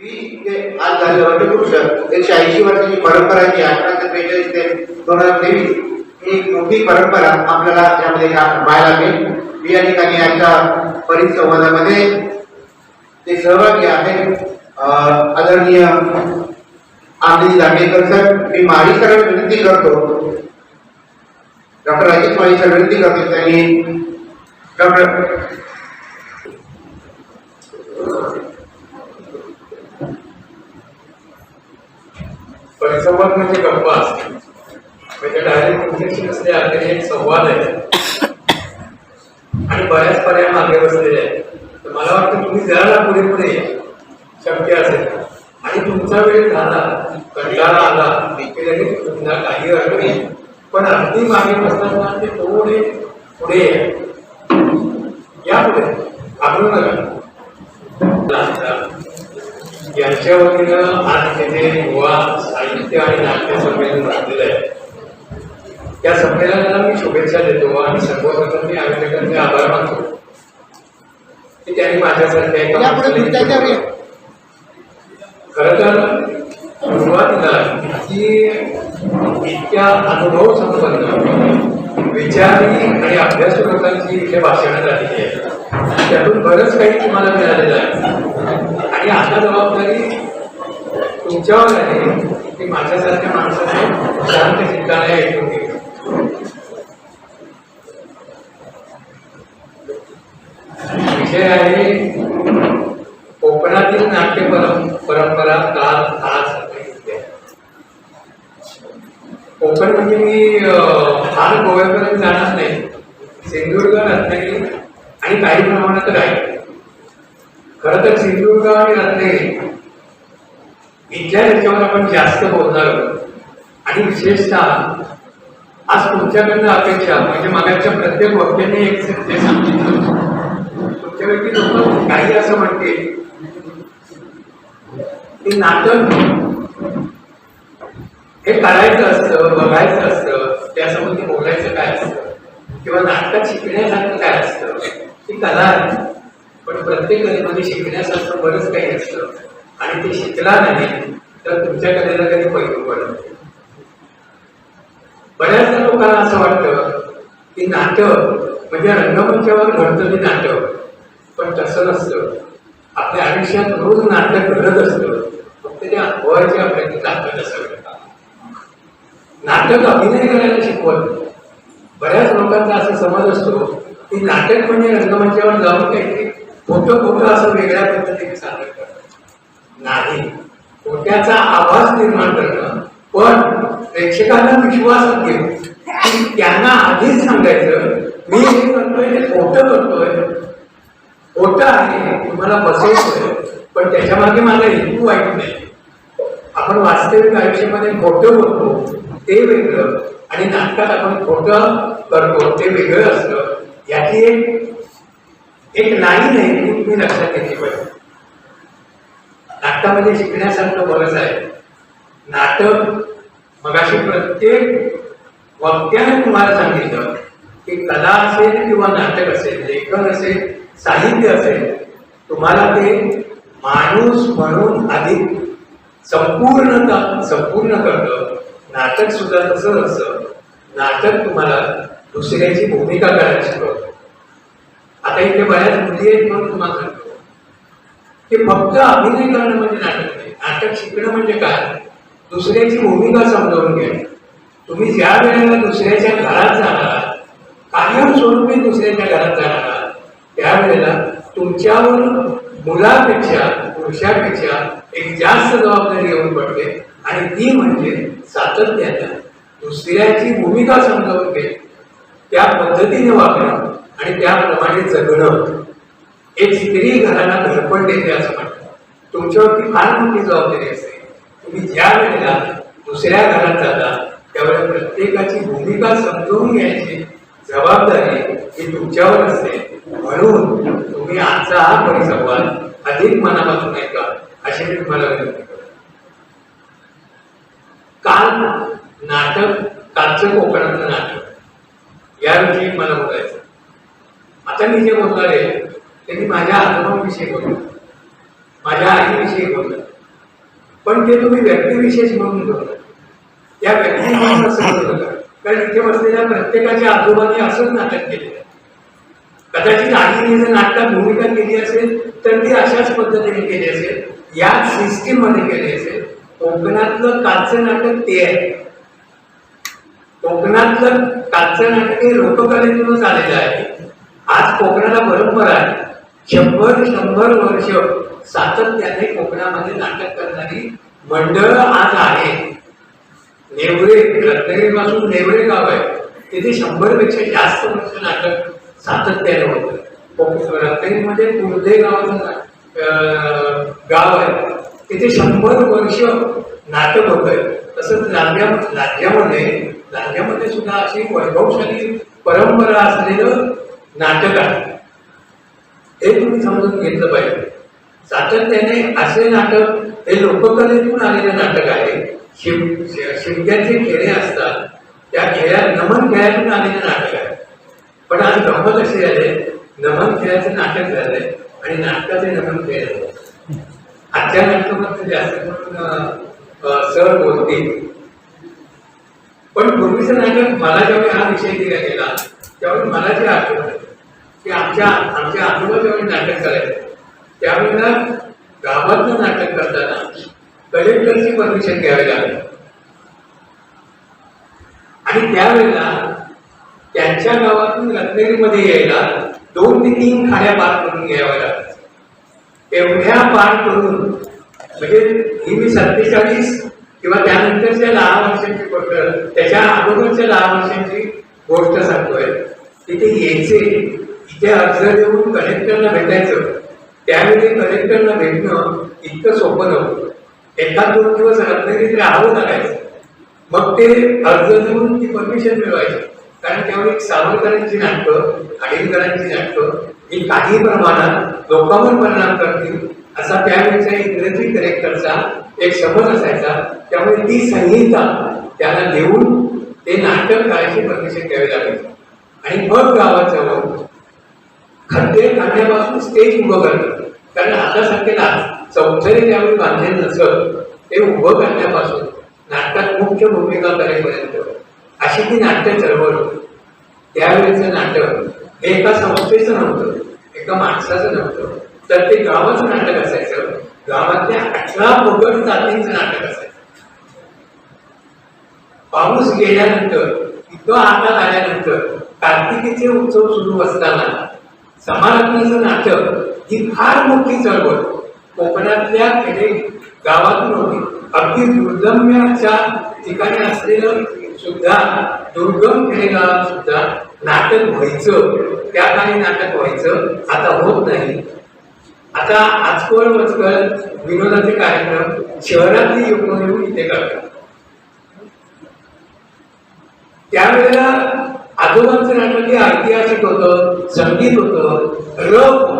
ते आज झाले वटवृक्ष एकशे ऐंशी वर्षाची परंपरा जी अठरा बेचाळीस ते दोन हजार तेवीस ही मोठी परंपरा आपल्याला यामध्ये पाहायला मिळेल. या ठिकाणी आजच्या परिसंवादामध्ये ते सहभागी आहे आदरणीय आमदी दांडेकर सर. मी माळी सर विनंती करतो. डॉक्टर राजेश माळी सर विनंती करतो त्यांनी डॉक्टर परिसंवाद म्हणजे गप्पा असते. म्हणजे डायरेक्ट तुमच्याशी नसले आपले एक संवाद आहे. आणि बऱ्याच पर्याय मागे बसलेले आहेत. तर मला वाटतं तुम्ही जरा पुढे पुढे शक्य असेल. आणि तुमचा वेळ झाला कंटाळा आला की लगेच पुन्हा काही अर्थ नाही. पण अगदी मागे बसताना ते थोडे पुढे या. या पुढे घाबरू नका यांच्या वतीनं आज तिथे युवा साहित्य आणि नाट्य संमेलन झालेलं आहे. त्या संमेलनाला मी शुभेच्छा देतो आणि सर्वप्रथम मी आयोजकांचे आभार मानतो. की त्यांनी माझ्यासारख्या. खरं तर सुरुवातीला इतकी इतक्या अनुभव संपन्न विचारी आणि अभ्यासू लोकांची इथे भाषणं झालेली आहे. त्यातून बरंच काही तुम्हाला मिळालेलं आहे. आणि आता जबाबदारी तुमच्यावर आहे. की माझ्यासारख्या माणसाने शांत चित्ताने ऐकून घेऊ विषय आहे कोकणातील नाट्य परं परंपरा काल आज कोकण म्हणजे मी फार गोव्यापर्यंत जाणार नाही. सिंधुदुर्ग रत्नागिरी आणि काही प्रमाणात राहील खरं तर सिंधुदुर्ग आणि रत्नागिरी इथल्या ह्याच्यावर आपण जास्त बोलणार आहोत. आणि विशेषतः आज तुमच्याकडनं अपेक्षा म्हणजे मागाच्या प्रत्येक वक्त्याने एक सत्य सांगितलं. तुमच्यापैकी लोक काही असं म्हणते की नाटक हे करायचं असतं बघायचं असतं त्यासंबंधी बोलायचं काय असतं? किंवा नाटकात शिकण्यासारखं काय असतं? ती कला आहे प्रत्येक कलेमध्ये म्हणजे शिकण्यासारखं बरंच काही असतं. आणि ते शिकला नाही तर तुमच्या कलेला कधी पैलू पडत बऱ्याचदा लोकांना असं वाटतं की नाटक म्हणजे रंगमंचावर घडतं ते नाटक पण तसं नसतं. आपल्या आयुष्यात रोज नाटक घडत असतं. फक्त ते अनुभवायचे आपल्याला ताकद असावी नाटक अभिनय करायला शिकवत बऱ्याच लोकांचा असा समज असतो की नाटक म्हणजे रंगमंचावर जाऊन काहीतरी खोटं खोटं असं वेगळ्या पद्धतीने सादर करणं. नाही. खोट्याचा आवाज निर्माण करणं. पण प्रेक्षकांना विश्वासात घेऊन त्यांना आधीच सांगायचं मी हे करतोय हे खोटं करतोय. खोटं आहे तुम्हाला बसवतोय पण त्याच्यामागे मला हेतू वाईट नाही. आपण वास्तविक आयुष्यामध्ये खोटं बोलतो ते वेगळं. आणि नाटकात आपण खोटं करतो ते वेगळं असतं. याची एक एक नाही आहे ती तुम्ही लक्षात घेतली पाहिजे नाटकामध्ये शिकण्यासारखं बरंच आहे. नाटक मगाशी प्रत्येक वक्त्याने तुम्हाला सांगितलं की कला असेल किंवा नाटक असेल लेखन असेल साहित्य असेल तुम्हाला ते माणूस म्हणून अधिक संपूर्णता संपूर्ण करतं नाटक सुद्धा तसंच असतं. नाटक तुम्हाला दुसऱ्याची भूमिका करायला शिकवतं आता इथे बऱ्याच मुली आहेत म्हणून तुम्हाला सांगतो. की फक्त अभिनय करणं म्हणजे नाटक नाही. नाटक शिकणं म्हणजे काय? दुसऱ्याची भूमिका समजावून घ्या तुम्ही ज्या वेळेला दुसऱ्याच्या घरात जाणार कायम स्वरूपी दुसऱ्याच्या घरात जाणार त्यावेळेला तुमच्यावर मुलापेक्षा पुरुषापेक्षा एक जास्त जबाबदारी येऊन पडते आणि ती म्हणजे सातत्यानं दुसऱ्याची भूमिका समजावून घे त्या पद्धतीने वागणं आणि त्याप्रमाणे जगणं. एक स्त्री घराला घरपण देते असं म्हणतात. तुमच्यावरती फार मोठी जबाबदारी असते. तुम्ही ज्या वेळेला दुसऱ्या घरात जाता त्यावेळेला प्रत्येकाची भूमिका समजून घ्यायची जबाबदारी ही तुमच्यावर असते. म्हणून तुम्ही आजचा हा परिसंवाद अधिक मनापासून ऐका अशी मी तुम्हाला विनंती करतो. काल नाटक कालचं कोकणातलं नाटक. याविषयी मला बोलायचं. आता मी जे बोलणार आहे ते मी माझ्या अनुभवाविषयी बोलतो माझ्या आईविषयी बोलतात पण ते तुम्ही व्यक्तिविशेष म्हणून बोलता त्या व्यक्ती नका. कारण इथे बसलेल्या प्रत्येकाच्या आजोबांनी असंच नाटक केलेलं कदाचित आईने जर नाटकात भूमिका केली असेल तर ती अशाच पद्धतीने केली असेल. याच सिस्टीममध्ये केली असेल. कोकणातलं कालचं नाटक ते आहे. कोकणातलं कालचं नाटक हे लोककलेतूनच आलेलं आहे. आज कोकणाला परंपरा आहे. शंभर शंभर वर्ष सातत्याने कोकणामध्ये नाटक करणारी मंडळ आज आहे. नेवरे रत्नागिरीपासून नेवरे गाव आहे. तिथे शंभरपेक्षा जास्त वर्ष नाटक सातत्याने होतं. कोक- रत्नागिरीमध्ये कुर्दे गावाचं गाव आहे. तिथे शंभर वर्ष नाटक होत आहे तसंच राज्या राज्यामध्ये राज्यामध्ये सुद्धा अशी वैभवशाली परंपरा असलेलं नाटक आहे. हे तुम्ही समजून घेतलं पाहिजे. सातत्याने असे नाटक हे लोककलेतून आलेलं नाटक आहे. शिव शि- शिमग्याचे खेळे असतात त्या खेळ्यात नमन खेळातून आलेलं नाटक आहे. पण आज गंमत असे आले नमन खेळाचं नाटक झालंय आणि नाटकाचे नमन खेळ झाले. आजच्या नाटकामध्ये जास्त करून सर बोलतील. पण पूर्वीचं नाटक मला ज्यावेळी हा विषय दिला गेला त्यावेळी मला जे आठवलं की आमच्या आमच्या आजोबा ज्यावेळी नाटक करायचं त्यावेळेला गावातलं नाटक करताना कलेक्टरची परमिशन घ्यावी लागली. आणि त्यावेळेला त्यांच्या गावातून रत्नागिरीमध्ये यायला दोन ते तीन खाड्या पार करून घ्याव्या लागतात एवढ्या पार करून म्हणजे ही मी सत्तेचाळीस किंवा त्यानंतरच्या दहा वर्षांची गोष्ट त्याच्या अगोदरच्या दहा वर्षांची गोष्ट सांगतोय. तिथे यायचे इथे अर्ज देऊन कलेक्टरला भेटायचं. त्यावेळी कलेक्टरला भेटणं इतकं सोपं नव्हतं. एखाद दोन दिवस रत्नागिरीत राहावं लागायचं मग ते अर्ज देऊन ती परमिशन मिळवायची. कारण त्यावेळी सावरकरांची नाटकं खाडीलकरांची नाटकं ही काही प्रमाणात लोकांवर परिणाम करतील असा त्यावेळेचा इंग्रजी करेक्टरचा एक समज असायचा. त्यामुळे ती संहिता त्याला देऊन ते नाटक करायची परमिशन घ्यावी लागायची आणि मग गावात जाऊन खड्डे काढण्यापासून स्टेज उभं करतात कारण आता सारखेला चौथरी त्यावेळी बांधले नसत. ते उभं करण्यापासून नाटकात मुख्य भूमिका करेपर्यंत अशी ती नाट्य चळवळ होती. त्यावेळेचं नाटक हे एका संस्थेचं नव्हतं. एका माणसाचं नव्हतं. तर ते गावाचं नाटक असायचं. गावातल्या अठरा पगड जातींचं नाटक असायचं. पाऊस गेल्यानंतर इतकं आकार आल्यानंतर कार्तिकीचे उत्सव सुरू असताना समारत्नाचं नाटक ही फार मोठी चळवळ. कोकणातल्या खेडे गावातून होती. अगदी दुर्गम्याच्या ठिकाणी असलेलं सुद्धा दुर्गम खेडेगावात सुद्धा नाटक व्हायचं. त्या काळी नाटक व्हायचं. आता होत नाही. आता आजकल वचकल विनोदाचे कार्यक्रम शहरातली लोक येऊन इथे करतात. त्यावेळेला आजोबांचं नाटक हे ऐतिहासिक होतं संगीत होतं रप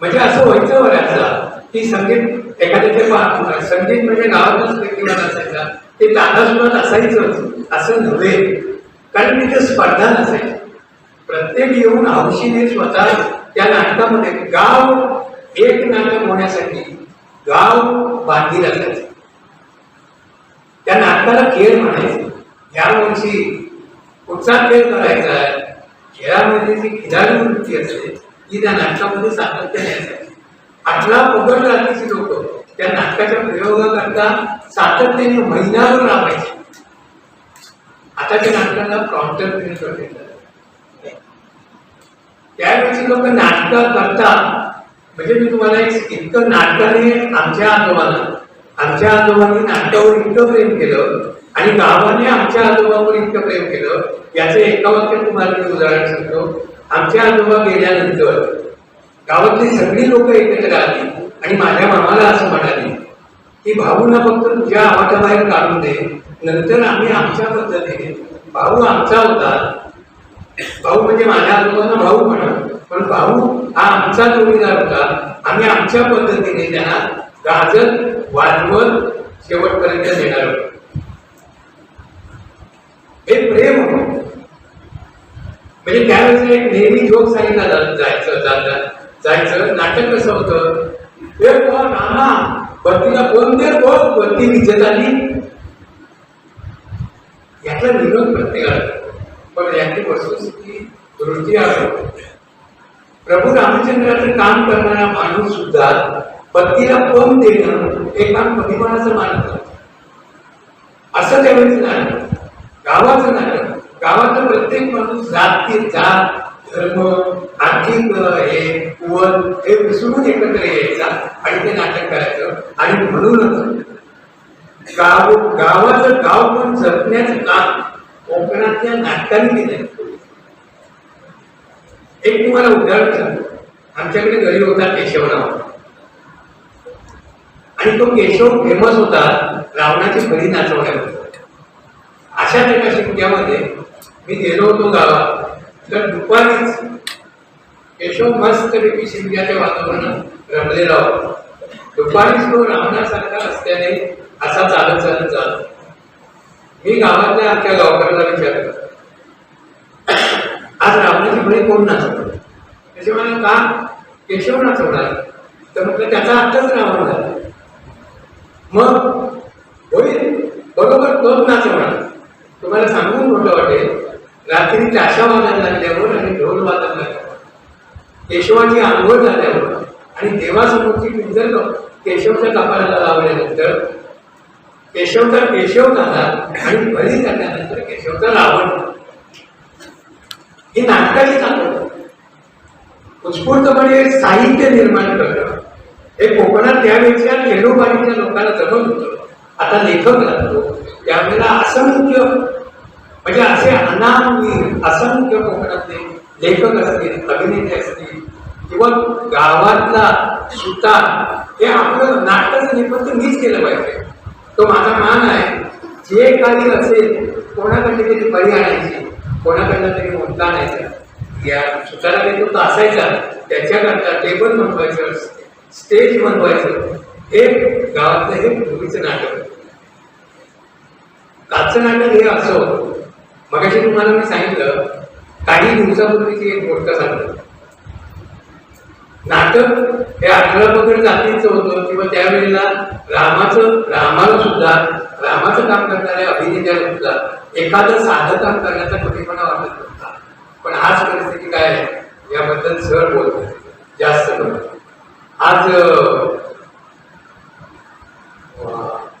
म्हणजे असं व्हायचं बऱ्याचदा की संगीत एखाद्याचे पा- संगीत म्हणजे गावातच व्यक्तिमान असायचा. ते तानासुरात असायचंच असं नव्हे. कारण तिथे स्पर्धा नसायची. प्रत्येक येऊन हौशीने स्वतः त्या नाटकामध्ये गाव एक नाटक होण्यासाठी गाव बांधील असायचं. त्या नाटकाला खेळ म्हणायचं. या वर्षी खेळ करायचा आहे. खेळामध्ये जी खिलाडी वृत्ती असते ती त्या नाटकामध्ये सातत्याने असायची आठला पगड जातीची लोक त्या नाटकाच्या प्रयोगाकरता सातत्याने महिन्यावर राबायचे. आताच्या नाटकांना प्रॉम्प्टर प्रिंट करते त्यावेळेची लोक नाटकं करतात म्हणजे मी तुम्हाला एक इतकं नाटकाने आमच्या आजोबाला आमच्या आजोबांनी नाटकावर इतकं प्रेम केलं आणि गावाने आमच्या आजोबावर इतकं प्रेम केलं. याचं एका वाक्यात तुम्हाला मी उदाहरण सांगतो. आमच्या आजोबा गेल्यानंतर गावातली सगळी लोक एकत्र आली आणि माझ्या मामाला असं म्हणाली की भाऊना फक्त तुझ्या आवाजाबाहेर काढून दे नंतर आम्ही आमच्या पद्धतीने भाऊ आमचा होता. भाऊ म्हणजे माझ्या आजोबांना भाऊ म्हणा पण भाऊ हा आमचा जोडीदार होता. आम्ही आमच्या पद्धतीने त्यांना गाजत वाजवत शेवटपर्यंत देणार होतो. हे प्रेम म्हणजे त्यावेळेस एक नेहमी जोक सांगितला जा- जायचं जातात जायचं. नाटक कसं होतं? हे कोण आम्हा बत्तीला कोण कोण बत्ती विजेत आली यातला विरोध प्रत्येकाला पण याची वस्तुस्थिती दृष्टी आहे प्रभू रामचंद्राचं काम करणारा माणूस सुद्धा पत्नीला कोण देणं हे काम अभिमानाचं मानत असं त्यावेळेस नाही गावाचं नाटक गावातलं प्रत्येक माणूस जाती जात धर्म आर्थिक हे कुवत हे विसरून एकत्र यायचा आणि ते नाटक करायचं आणि म्हणूनच गाव गावाचं गाव पण जपण्याचं काम कोकणातल्या नाटकांनी केलं एक तुम्हाला उदाहरण सांगतो. आमच्याकडे घरी होता केशवराव. आणि तो केशव फेमस होता रावणाची बळी नाचवण्याबद्दल अशाच एका शिमक्यामध्ये मी गेलो होतो गावात. तर दुपारीच केशव मस्तपैकी शिमक्याच्या वातावरणात रमलेला होता. दुपारीच तो रावणासारखा रस्त्याने असा चालत चालत चालत मी गावातल्या आमच्या गावकऱ्याला विचारलं आज रावणाची बळी कोण नाचवतो त्याचे मला का? केशव नाचवणार. तर म्हटलं त्याचा अर्थच रावण झाला. मग होईल बरोबर तोच नाचवणार. तुम्हाला सांगून मोठं वाटेल रात्री ताशा वाजायला लागल्यावर आणि ढोल वाजायला लागल्यावर केशवाची आंघोळ झाल्यावर आणि देवासमोरची पिंजर केशवच्या कपाळाला लावल्यानंतर केशवचा केशव झाला आणि बळी झाल्यानंतर केशवचा रावण. हे ही नाटकाची चालू उत्स्फूर्तपणे साहित्य निर्माण करणं हे कोकणात त्यापेक्षा खेडोपाडीच्या लोकांना जमत होतं. आता लेखक लागतो त्यावेळेला असंख्य म्हणजे असे अनामवीर असंख्य कोकणातले लेखक असतील अभिनेते असतील किंवा गावातला सुता हे आपलं नाटक नेपथ्य मीच केलं पाहिजे. तो माझा मान आहे. जे काही असेल कोणाकडे तरी बळी आणायची कोणाकडनं तरी मुद्दा आणायचा या सुताला सुताराकडे तो असायचा त्याच्याकरता टेबल बनवायचं स्टेज बनवायचं हे गावातलं हे पूर्वीचं नाटक. आजचं नाटक हे असं. होतं मगाशी तुम्हाला मी सांगितलं काही दिवसापूर्वीची एक गोष्ट सांगतो. नाटक हे अठरा पकड जातीचं होतं किंवा त्यावेळेला रामाचं रामाला सुद्धा रामाचं काम करणाऱ्या अभिनेत्याला सुद्धा एखादं साधं काम करण्याचा कठीपणा वाटत नव्हता. पण आज परिस्थिती काय आहे? याबद्दल सर बोलतो जास्त बोलत आज अं,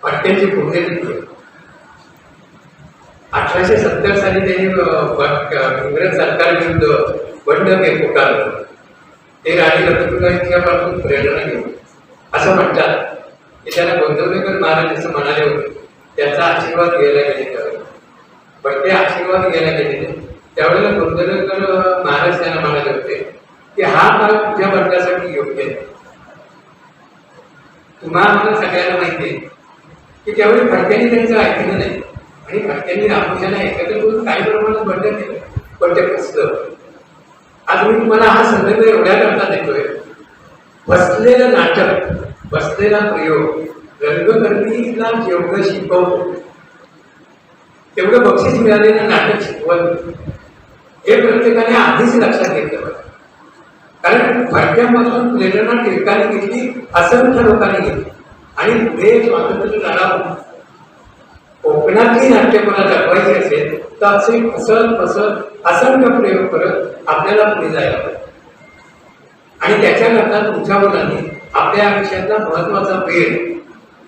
अठ्ठ्याऐंशी पुण्यतिथी अठराशे सत्तर साली त्यांनी इंग्रज सरकार विरुद्ध बंड पुकारलं. ते राणी लक्ष्मीबाईंच्यापासून प्रेरणा घेऊन असं म्हणतात की त्याला गोंदवलेकर महाराज असं म्हणाले होते त्याचा आशीर्वाद घ्यायला गेले पण ते आशीर्वाद घ्यायला गेलेले त्यावेळेला गोंदवलेकर महाराज त्यांना म्हणाले होते की हा भाग तुझ्या वर्गासाठी योग्य आहे. तुम्हाला सगळ्यांना माहिती आहे की त्यावेळी फडक्यांनी त्यांचं ऐकलं नाही. आणि भक्त्यांनी रामोशाला एकत्र करून काही प्रमाणात बंड केलं. पण ते फसलं. आज मी तुम्हाला हा संदर्भ एवढ्या करता देतोय. बसलेलं नाटक बसलेला प्रयोग रंगकर्मीला जेवढं शिकवतो तेवढं बक्षीस मिळालेलं नाटक शिकवत हे प्रत्येकाने आधीच लक्षात घेतलं पाहिजे. कारण फडक्यापासून प्रेरणा टिळकाने घेतली असंख्य लोकांनी घेतली. आणि पुढे स्वातंत्र्य लढा कोकणातली नाट्यकला दाखवायची असेल तर असे फसत फसत असंख्य प्रयोग करत आपल्याला पुढे जायला पाहिजे. आणि त्याच्याकरता तुमच्या मुलांनी आपल्या आयुष्यातला महत्त्वाचा वेळ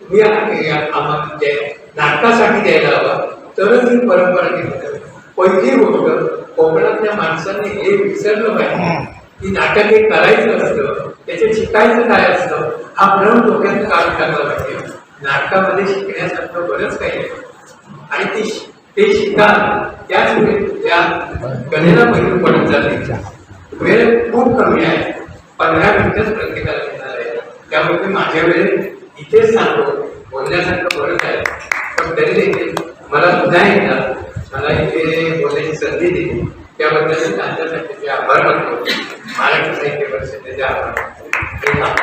तुम्ही आम्हाला नाटकासाठी द्यायला हवा तरच ही परंपरा टिकते पहिली गोष्ट कोकणातल्या माणसांनी हे विसरलं पाहिजे. की नाटक हे करायचं असतं त्याच्यात शिकायचं काय असतं हा भ्रम डोक्यात काढून टाकला पाहिजे नाटकामध्ये शिकण्यासारखं बरंच काही आहे. आणि ती ते शिकाल त्याच वेळी त्या कलेला पैलू पडत जाते. वेळ खूप कमी आहे. पंधरा मिनिटच प्रत्येकाला येणार आहे. त्यामुळे मी माझ्या वेळेस इथेच सांगतो. बोलण्यासारखं बरंच आहे. पण तरी देखील मला पुन्हा एकदा मला इथे बोलण्याची संधी दिली त्याबद्दल त्यांच्यासाठी आभार मानतो. महाराष्ट्र साहित्य परिषदेचे आभार मानतो.